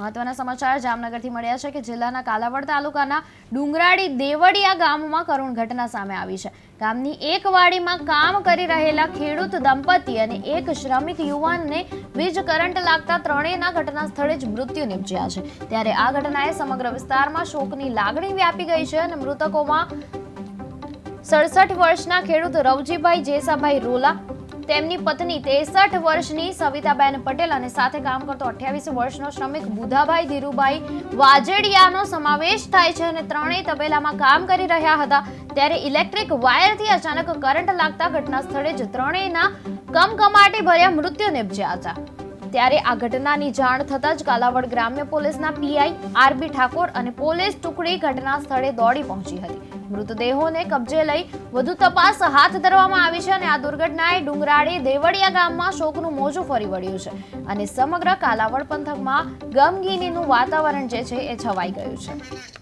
મહત્વના સમાચાર જામનગરથી મળ્યા છે કે જિલ્લાના કાલાવડ તાલુકાના ડુંગરાળી દેવડિયા ગામમાં કરુણ ઘટના સામે આવી છે. ગામની એક વાડીમાં કામ કરી રહેલા ખેડૂત દંપતી અને એક શ્રમિક યુવાનને વીજ કરંટ લાગતા ત્રણેયના ઘટના સ્થળે જ મૃત્યુ નિપજ્યા છે. ત્યારે આ ઘટનાએ સમગ્ર વિસ્તારમાં શોકની લાગણી વ્યાપી ગઈ છે અને મૃતકોમાં સડસઠ વર્ષના ખેડૂત રવજીભાઈ જેસાભાઈ રોલા તેમની પત્ની ત્રેસઠ વર્ષની સવિતાબેન પટેલ અને સાથે કામ કરતો અઠ્યાવીસ વર્ષનો શ્રમિક બુધાભાઈ ધીરુભાઈ વાજેડિયાનો સમાવેશ થાય છે અને ત્રણેય તબેલામાં કામ કરી રહ્યા હતા. ત્યારે ઇલેક્ટ્રિક વાયરથી અચાનક કરંટ લાગતા ઘટના સ્થળે જ ત્રણેયના કમકમાટી ભર્યા મૃત્યુ નિપજ્યા હતા. ત્યારે આ ઘટનાની જાણ થતાં જ કાલાવડ ગ્રામ્ય પોલીસના પીઆઈ આરબી ઠાકોર અને પોલીસ ટુકડી ઘટના સ્થળે દોડી પહોંચી હતી. મૃતદેહોને કબજે લઈ વધુ તપાસ હાથ ધરવામાં આવી છે અને આ દુર્ઘટનાએ ડુંગરાળી દેવળિયા ગામમાં શોકનું મોજું ફરી વળ્યું છે અને સમગ્ર કાલાવડ પંથકમાં ગમગીનીનું વાતાવરણ જે છે એ છવાઈ ગયું છે.